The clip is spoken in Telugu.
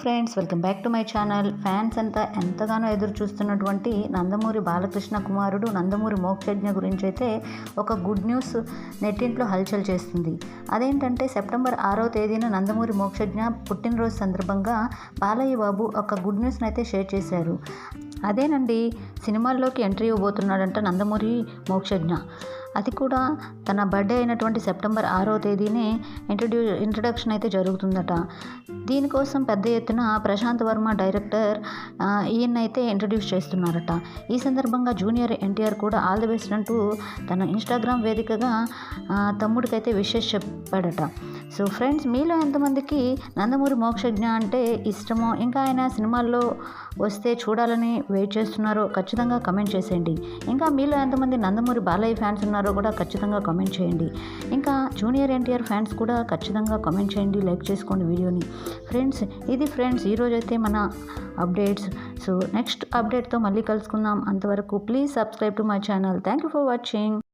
Friends welcome back to my channel. Fans అంతా ఎంతగానో ఎదురు చూస్తున్నటువంటి నందమూరి బాలకృష్ణ కుమారుడు నందమూరి మోక్షజ్ఞ గురించి అయితే ఒక గుడ్ న్యూస్ నెట్టింట్లో హల్చల్ చేస్తుంది. అదేంటంటే సెప్టెంబర్ ఆరో తేదీన నందమూరి మోక్షజ్ఞ పుట్టినరోజు సందర్భంగా బాలయ్య బాబు ఒక గుడ్ న్యూస్ని అయితే షేర్ చేశారు. అదేనండి సినిమాల్లోకి ఎంట్రీ ఇవ్వబోతున్నాడంట నందమూరి మోక్షజ్ఞ. అది కూడా తన బర్త్డే అయినటువంటి సెప్టెంబర్ ఆరో తేదీనే ఇంట్రడ్యూ ఇంట్రడక్షన్ అయితే జరుగుతుందట. దీనికోసం పెద్ద ఎత్తున ప్రశాంత్ వర్మ డైరెక్టర్ ఆ, అయితే ఇంట్రడ్యూస్ చేస్తున్నారట. ఈ సందర్భంగా జూనియర్ ఎన్టీఆర్ కూడా ఆల్ ది బెస్ట్ అంటూ తన ఇన్స్టాగ్రామ్ వేదికగా తమ్ముడికైతే విషెస్ చెప్పాడట. సో ఫ్రెండ్స్ మీలో ఎంతమందికి నందమూరి మోక్షజ్ఞ అంటే ఇష్టమో ఇంకా ఆయన సినిమాల్లో వస్తే చూడాలని వెయిట్ చేస్తున్నారో ఖచ్చితంగా కమెంట్ చేసేయండి. ఇంకా మీలో ఎంతమంది నందమూరి బాలయ్య ఫ్యాన్స్ ఉన్నారో కూడా ఖచ్చితంగా కమెంట్ చేయండి. ఇంకా జూనియర్ ఎన్టీఆర్ ఫ్యాన్స్ కూడా ఖచ్చితంగా కామెంట్ చేయండి లైక్ చేసుకోండి వీడియోని. ఫ్రెండ్స్ ఇది ఫ్రెండ్స్ ఈరోజైతే మన అప్డేట్స్ సో నెక్స్ట్ అప్డేట్తో మళ్ళీ కలుసుకుందాం. అంతవరకు please subscribe to my channel thank you for watching